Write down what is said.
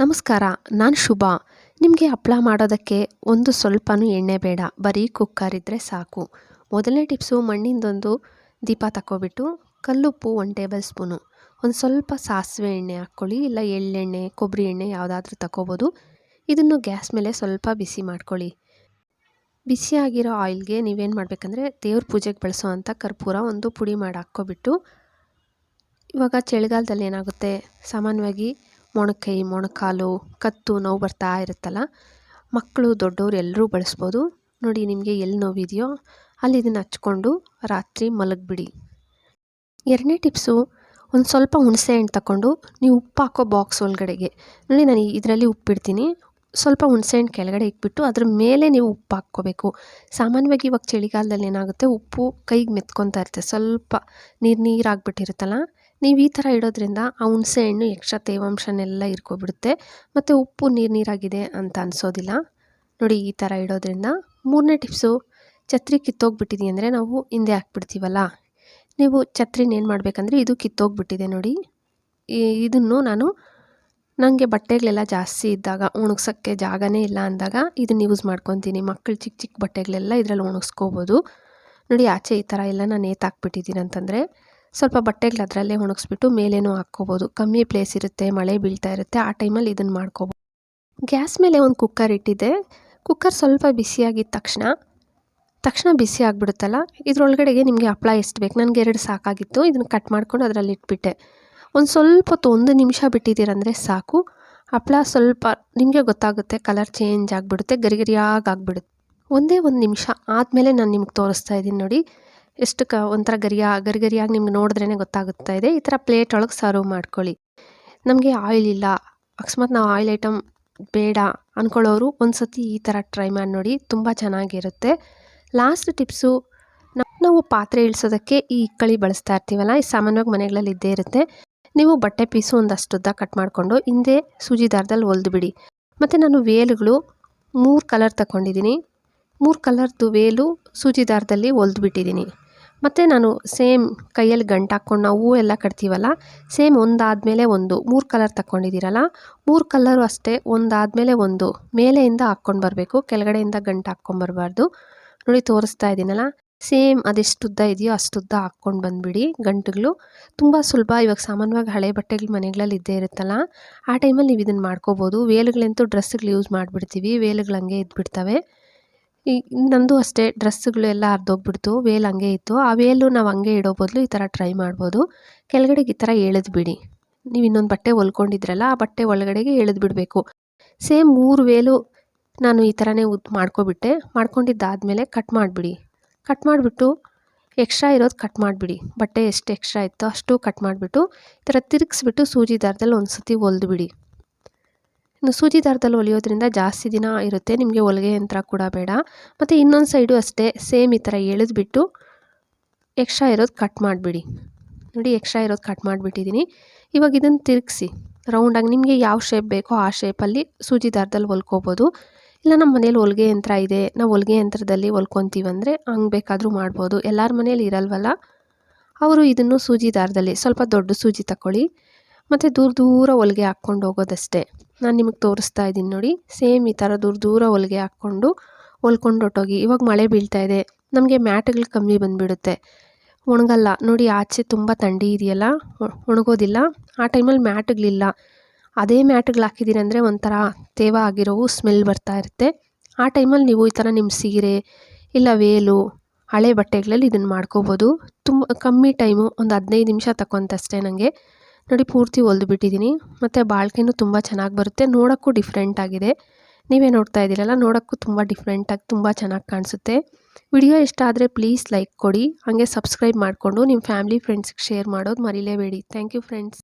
ನಮಸ್ಕಾರ, ನಾನು ಶುಭ. ನಿಮಗೆ ಹಪ್ಪಳ ಮಾಡೋದಕ್ಕೆ ಒಂದು ಸ್ವಲ್ಪನೂ ಎಣ್ಣೆ ಬೇಡ, ಬರೀ ಕುಕ್ಕರ್ ಇದ್ದರೆ ಸಾಕು. ಮೊದಲನೇ ಟಿಪ್ಸು, ಮಣ್ಣಿಂದೊಂದು ದೀಪ ತಗೊಬಿಟ್ಟು ಕಲ್ಲುಪ್ಪು ಒನ್ ಟೇಬಲ್ ಸ್ಪೂನು ಒಂದು ಸ್ವಲ್ಪ ಸಾಸಿವೆ ಎಣ್ಣೆ ಹಾಕ್ಕೊಳ್ಳಿ, ಇಲ್ಲ ಎಳ್ಳೆಣ್ಣೆ ಕೊಬ್ಬರಿ ಎಣ್ಣೆ ಯಾವುದಾದ್ರೂ ತಗೋಬೋದು ಇದನ್ನು ಗ್ಯಾಸ್ ಮೇಲೆ ಸ್ವಲ್ಪ ಬಿಸಿ ಮಾಡ್ಕೊಳ್ಳಿ. ಬಿಸಿಯಾಗಿರೋ ಆಯಿಲ್ಗೆ ನೀವೇನು ಮಾಡಬೇಕಂದ್ರೆ ದೇವ್ರ ಪೂಜೆಗೆ ಬಳಸೋ ಅಂಥ ಕರ್ಪೂರ ಒಂದು ಪುಡಿ ಮಾಡಿ ಹಾಕ್ಕೊಬಿಟ್ಟು ಇವಾಗ ಚಳಿಗಾಲದಲ್ಲಿ ಏನಾಗುತ್ತೆ? ಸಾಮಾನ್ಯವಾಗಿ ಮೊಣಕೈ, ಮೊಣಕಾಲು, ಕತ್ತು ನೋವು ಬರ್ತಾ ಇರುತ್ತಲ್ಲ, ಮಕ್ಕಳು ದೊಡ್ಡವರು ಎಲ್ಲರೂ ಬಳಸ್ಬೋದು. ನೋಡಿ ನಿಮಗೆ ಎಲ್ಲಿ ನೋವಿದೆಯೋ ಅಲ್ಲಿ ಇದನ್ನು ಹಚ್ಕೊಂಡು ರಾತ್ರಿ ಮಲಗಿಬಿಡಿ. ಎರಡನೇ ಟಿಪ್ಸು, ಒಂದು ಸ್ವಲ್ಪ ಹುಣಸೆ ಹಣ್ಣು ತಗೊಂಡು ನೀವು ಉಪ್ಪು ಹಾಕೋ ಬಾಕ್ಸ್ ಒಳಗಡೆಗೆ. ನೋಡಿ ನಾನು ಇದರಲ್ಲಿ ಉಪ್ಪಿಡ್ತೀನಿ ಸ್ವಲ್ಪ ಹುಣಸೆ ಹಣ್ಣು ಕೆಳಗಡೆ ಇಟ್ಬಿಟ್ಟು ಅದ್ರ ಮೇಲೆ ನೀವು ಉಪ್ಪು ಹಾಕ್ಕೋಬೇಕು. ಸಾಮಾನ್ಯವಾಗಿ ಇವಾಗ ಚಳಿಗಾಲದಲ್ಲಿ ಏನಾಗುತ್ತೆ, ಉಪ್ಪು ಕೈಗೆ ಮೆತ್ಕೊತಾ ಇರುತ್ತೆ. ಸ್ವಲ್ಪ ನೀರು ನೀರಾಗ್ಬಿಟ್ಟಿರುತ್ತಲ್ಲ ನೀವು ಈ ಥರ ಇಡೋದ್ರಿಂದ ಆ ಹುಣಸೆ ಹಣ್ಣು ಎಕ್ಸ್ಟ್ರಾ ತೇವಾಂಶನೆಲ್ಲ ಇರ್ಕೊಬಿಡುತ್ತೆ. ಮತ್ತು ಉಪ್ಪು, ನೀರು ನೀರಾಗಿದೆ ಅಂತ ಅನಿಸೋದಿಲ್ಲ. ನೋಡಿ ಈ ಥರ ಇಡೋದ್ರಿಂದ ಮೂರನೇ ಟಿಪ್ಸು, ಛತ್ರಿ ಕಿತ್ತೋಗ್ಬಿಟ್ಟಿದೆ ಅಂದರೆ ನಾವು ಹಿಂದೆ ಹಾಕ್ಬಿಡ್ತೀವಲ್ಲ? ನೀವು ಛತ್ರಿನ ಏನು ಮಾಡಬೇಕಂದ್ರೆ ಇದು ಕಿತ್ತೋಗ್ಬಿಟ್ಟಿದೆ ನೋಡಿ. ಇದನ್ನು ನಾನು ನನಗೆ ಬಟ್ಟೆಗಳೆಲ್ಲ ಜಾಸ್ತಿ ಇದ್ದಾಗ, ಒಣಗ್ಸೋಕ್ಕೆ ಜಾಗನೇ ಇಲ್ಲ ಅಂದಾಗ ಇದನ್ನು ಯೂಸ್ ಮಾಡ್ಕೊತೀನಿ. ಮಕ್ಕಳು ಚಿಕ್ಕ ಚಿಕ್ಕ ಬಟ್ಟೆಗಳೆಲ್ಲ ಇದರಲ್ಲಿ ಒಣಗಿಸ್ಕೋಬೋದು. ನೋಡಿ ಆಚೆ ಈ ಥರ ಎಲ್ಲ ನಾನು ನೇತಾಕ್ಬಿಟ್ಟಿದ್ದೀನಿ ಅಂತಂದರೆ ಸ್ವಲ್ಪ ಬಟ್ಟೆಗಳು ಅದರಲ್ಲೇ ಒಣಗಿಸ್ಬಿಟ್ಟು ಮೇಲೇನೂ ಹಾಕ್ಕೋಬೋದು. ಕಮ್ಮಿ ಪ್ಲೇಸ್ ಇರುತ್ತೆ, ಮಳೆ ಬೀಳ್ತಾ ಇರುತ್ತೆ, ಆ ಟೈಮಲ್ಲಿ ಇದನ್ನು ಮಾಡ್ಕೋಬೋದು. ಗ್ಯಾಸ್ ಮೇಲೆ ಒಂದು ಕುಕ್ಕರ್ ಇಟ್ಟಿದ್ದೆ. ಕುಕ್ಕರ್ ಸ್ವಲ್ಪ ಬಿಸಿಯಾಗಿದ್ದ ತಕ್ಷಣ ತಕ್ಷಣ ಬಿಸಿ ಆಗಿಬಿಡುತ್ತಲ್ಲ, ಇದರೊಳಗಡೆಗೆ ನಿಮಗೆ ಹಪ್ಪಳ ಎಷ್ಟು ಬೇಕು? ನನಗೆ ಎರಡು ಸಾಕಾಗಿತ್ತು ಇದನ್ನು ಕಟ್ ಮಾಡ್ಕೊಂಡು ಅದರಲ್ಲಿ ಇಟ್ಬಿಟ್ಟೆ. ಒಂದು ಸ್ವಲ್ಪ ಹೊತ್ತು, ಒಂದು ನಿಮಿಷ ಬಿಟ್ಟಿದ್ದೀರಂದರೆ ಸಾಕು. ಹಪ್ಪಳ ಸ್ವಲ್ಪ, ನಿಮಗೆ ಗೊತ್ತಾಗುತ್ತೆ ಕಲರ್ ಚೇಂಜ್ ಆಗಿಬಿಡುತ್ತೆ ಗರಿಗರಿಯಾಗಿ ಆಗಿಬಿಡುತ್ತೆ. ಒಂದೇ ಒಂದು ನಿಮಿಷ ಆದಮೇಲೆ ನಾನು ನಿಮ್ಗೆ ತೋರಿಸ್ತಾ ಇದ್ದೀನಿ ನೋಡಿ. ಎಷ್ಟು ಕ ಒಂಥರ ಗರಿಯ ಗರಿ ಗರಿಯಾಗಿ ನಿಮ್ಗೆ ನೋಡಿದ್ರೇ ಗೊತ್ತಾಗುತ್ತಾ ಇದೆ. ಈ ಥರ ಪ್ಲೇಟ್ ಒಳಗೆ ಸರ್ವ್ ಮಾಡ್ಕೊಳ್ಳಿ. ನಮಗೆ ಆಯಿಲ್ ಇಲ್ಲ. ಅಕಸ್ಮಾತ್ ನಾವು ಆಯಿಲ್ ಐಟಮ್ ಬೇಡ ಅಂದ್ಕೊಳ್ಳೋರು ಒಂದು ಸತಿ ಈ ಥರ ಟ್ರೈ ಮಾಡಿ ನೋಡಿ, ತುಂಬ ಚೆನ್ನಾಗಿರುತ್ತೆ. ಲಾಸ್ಟ್ ಟಿಪ್ಸು ನಾವು ಪಾತ್ರೆ ಇಳಿಸೋದಕ್ಕೆ ಈ ಇಕ್ಕಳಿ ಬಳಸ್ತಾ ಇರ್ತೀವಲ್ಲ, ಈ ಸಾಮಾನ್ಯವಾಗಿ ಮನೆಗಳಲ್ಲಿ ಇದ್ದೇ ಇರುತ್ತೆ. ನೀವು ಬಟ್ಟೆ ಪೀಸು ಒಂದಷ್ಟು ಉದ್ದ ಕಟ್ ಮಾಡಿಕೊಂಡು ಹಿಂದೆ ಸೂಜಿ ದಾರದಲ್ಲಿ ಹೊಲ್ದು ಬಿಡಿ ಮತ್ತು ನಾನು ವೇಲುಗಳು ಮೂರು ಕಲರ್ ತಗೊಂಡಿದ್ದೀನಿ ಮೂರು ಕಲರ್ದು ವೇಲು ಸೂಜಿ ದಾರದಲ್ಲಿ ಹೊಲ್ದು ಬಿಟ್ಟಿದ್ದೀನಿ ಮತ್ತು ನಾನು ಸೇಮ್ ಕೈಯಲ್ಲಿ ಗಂಟು ಹಾಕ್ಕೊಂಡು ನಾವು ಎಲ್ಲ ಕಟ್ತೀವಲ್ಲ ಸೇಮ್ ಒಂದಾದಮೇಲೆ ಒಂದು, ಮೂರು ಕಲರ್ ತಗೊಂಡಿದ್ದೀರಲ್ಲ ಮೂರು ಕಲರು ಅಷ್ಟೇ ಒಂದಾದಮೇಲೆ ಒಂದು, ಮೇಲೆಯಿಂದ ಹಾಕ್ಕೊಂಡು ಬರಬೇಕು, ಕೆಳಗಡೆಯಿಂದ ಗಂಟು ಹಾಕ್ಕೊಂಬರ್ಬಾರ್ದು ನೋಡಿ, ತೋರಿಸ್ತಾ ಇದ್ದೀನಲ್ಲ ಸೇಮ್ ಅದೆಷ್ಟು ಉದ್ದ ಇದೆಯೋ ಅಷ್ಟು ಉದ್ದ ಹಾಕ್ಕೊಂಡು ಬಂದುಬಿಡಿ ಗಂಟುಗಳು. ತುಂಬ ಸುಲಭ, ಇವಾಗ ಸಾಮಾನ್ಯವಾಗಿ ಹಳೆ ಬಟ್ಟೆಗಳು ಮನೆಗಳಲ್ಲಿ ಇದ್ದೇ ಇರುತ್ತಲ್ಲ, ಆ ಟೈಮಲ್ಲಿ ನೀವು ಇದನ್ನು ಮಾಡ್ಕೋಬೋದು. ವೇಲುಗಳಂತೂ ಡ್ರೆಸ್ಗಳು ಯೂಸ್ ಮಾಡಿಬಿಡ್ತೀವಿ, ವೇಲುಗಳು ಹಂಗೆ ಇದ್ಬಿಡ್ತವೆ. ಈ ನಂದು ಅಷ್ಟೇ ಡ್ರೆಸ್ಸುಗಳು ಎಲ್ಲ ಹರಿದೋಗ್ಬಿಡ್ತು, ವೇಲ್ ಹಂಗೆ ಇತ್ತು. ಆ ವೇಲು ನಾವು ಹಂಗೆ ಇಡೋ ಬದಲು ಈ ಥರ ಟ್ರೈ ಮಾಡ್ಬೋದು. ಕೆಳಗಡೆಗೆ ಈ ಥರ ಎಳೆದು ಬಿಡಿ. ನೀವು ಇನ್ನೊಂದು ಬಟ್ಟೆ ಹೊಲ್ಕೊಂಡಿದ್ರಲ್ಲ, ಆ ಬಟ್ಟೆ ಒಳಗಡೆಗೆ ಎಳೆದು ಬಿಡಬೇಕು. ಸೇಮ್ ಮೂರು ವೇಲು ನಾನು ಈ ಥರನೇ ಉದ್ ಮಾಡ್ಕೊಬಿಟ್ಟೆ. ಮಾಡ್ಕೊಂಡಿದ್ದಾದಮೇಲೆ ಕಟ್ ಮಾಡಿಬಿಡಿ. ಕಟ್ ಮಾಡಿಬಿಟ್ಟು ಎಕ್ಸ್ಟ್ರಾ ಇರೋದು ಕಟ್ ಮಾಡಿಬಿಡಿ. ಬಟ್ಟೆ ಎಷ್ಟು ಎಕ್ಸ್ಟ್ರಾ ಇತ್ತೋ ಅಷ್ಟು ಕಟ್ ಮಾಡಿಬಿಟ್ಟು, ಈ ಥರ ತಿರುಗಿಸ್ಬಿಟ್ಟು ಸೂಜಿ ದಾರದಲ್ಲಿ ಒಂದು ಸತಿ ಹೊಲ್ದು ಬಿಡಿ ಇನ್ನು ಸೂಜಿ ದಾರದಲ್ಲಿ ಹೊಲಿಯೋದ್ರಿಂದ ಜಾಸ್ತಿ ದಿನ ಇರುತ್ತೆ. ನಿಮಗೆ ಹೊಲಿಗೆ ಯಂತ್ರ ಕೂಡ ಬೇಡ. ಮತ್ತು ಇನ್ನೊಂದು ಸೈಡು ಅಷ್ಟೇ ಸೇಮ್ ಈ ಥರ ಎಳೆದ್ಬಿಟ್ಟು ಎಕ್ಸ್ಟ್ರಾ ಇರೋದು ಕಟ್ ಮಾಡಿಬಿಡಿ. ನೋಡಿ ಎಕ್ಸ್ಟ್ರಾ ಇರೋದು ಕಟ್ ಮಾಡಿಬಿಟ್ಟಿದ್ದೀನಿ ಇವಾಗ ಇದನ್ನು ತಿರುಗಿಸಿ ರೌಂಡಾಗಿ ನಿಮಗೆ ಯಾವ ಶೇಪ್ ಬೇಕೋ ಆ ಶೇಪಲ್ಲಿ ಸೂಜಿ ದಾರದಲ್ಲಿ ಹೊಲ್ಕೋಬೋದು. ಇಲ್ಲ ನಮ್ಮ ಮನೇಲಿ ಹೊಲಿಗೆ ಯಂತ್ರ ಇದೆ, ನಾವು ಹೊಲಿಗೆ ಯಂತ್ರದಲ್ಲಿ ಹೊಲ್ಕೊತೀವಂದರೆ ಹಂಗೆ ಬೇಕಾದರೂ ಮಾಡ್ಬೋದು. ಎಲ್ಲರ ಮನೇಲಿ ಇರಲ್ವಲ್ಲ? ಅವರು ಇದನ್ನು ಸೂಜಿ ದಾರದಲ್ಲಿ ಸ್ವಲ್ಪ ದೊಡ್ಡ ಸೂಜಿ ತಗೊಳ್ಳಿ ಮತ್ತು ದೂರ ದೂರ ಹೊಲಿಗೆ ಹಾಕ್ಕೊಂಡು ಹೋಗೋದಷ್ಟೇ. ನಾನು ನಿಮಗೆ ತೋರಿಸ್ತಾ ಇದ್ದೀನಿ ನೋಡಿ. ಸೇಮ್ ಈ ಥರ ದೂರ ದೂರ ಹೊಲಿಗೆ ಹಾಕ್ಕೊಂಡು ಹೊಲ್ಕೊಂಡು ಹೊಟ್ಟೋಗಿ ಇವಾಗ ಮಳೆ ಬೀಳ್ತಾ ಇದೆ. ನಮಗೆ ಮ್ಯಾಟ್ಗಳು ಕಮ್ಮಿ ಬಂದುಬಿಡುತ್ತೆ. ಒಣಗಲ್ಲ. ನೋಡಿ ಆಚೆ ತುಂಬ ಥಂಡಿ ಇದೆಯಲ್ಲ? ಒಣಗೋದಿಲ್ಲ. ಆ ಟೈಮಲ್ಲಿ ಮ್ಯಾಟ್ಗಳಿಲ್ಲ. ಅದೇ ಮ್ಯಾಟ್ಗಳು ಹಾಕಿದ್ದೀರಿ ಅಂದರೆ ಒಂಥರ ತೇವ ಆಗಿರೋವು, ಸ್ಮೆಲ್ ಬರ್ತಾ ಇರುತ್ತೆ. ಆ ಟೈಮಲ್ಲಿ ನೀವು ಈ ಥರ ನಿಮ್ಮ ಸೀರೆ ಇಲ್ಲ ವೇಲು, ಹಳೆ ಬಟ್ಟೆಗಳಲ್ಲಿ ಇದನ್ನು ಮಾಡ್ಕೋಬೋದು. ತುಂಬ, ಕಮ್ಮಿ ಟೈಮು ಒಂದು ಹದಿನೈದು ನಿಮಿಷ ತಕ್ಕೊಂತಷ್ಟೇ ನನಗೆ ನೋಡಿ ಪೂರ್ತಿ ಹೊಲ್ದು ಬಿಟ್ಟಿದ್ದೀನಿ ಮತ್ತು ಬಾಳ್ಕೆನೂ ತುಂಬ ಚೆನ್ನಾಗಿ ಬರುತ್ತೆ. ನೋಡೋಕ್ಕೂ ಡಿಫ್ರೆಂಟ್ ಆಗಿದೆ. ನೀವೇ ನೋಡ್ತಾ ಇದ್ದೀರಲ್ಲ, ನೋಡೋಕ್ಕೂ ತುಂಬ ಡಿಫ್ರೆಂಟಾಗಿ ತುಂಬ ಚೆನ್ನಾಗಿ ಕಾಣಿಸುತ್ತೆ. ವಿಡಿಯೋ ಇಷ್ಟ ಆದರೆ ಪ್ಲೀಸ್ ಲೈಕ್ ಕೊಡಿ. ಹಾಗೆ ಸಬ್ಸ್ಕ್ರೈಬ್ ಮಾಡಿಕೊಂಡು ನಿಮ್ಮ ಫ್ಯಾಮಿಲಿ ಫ್ರೆಂಡ್ಸ್ಗೆ ಶೇರ್ ಮಾಡೋದು ಮರಿಲೇಬೇಡಿ. Thank you friends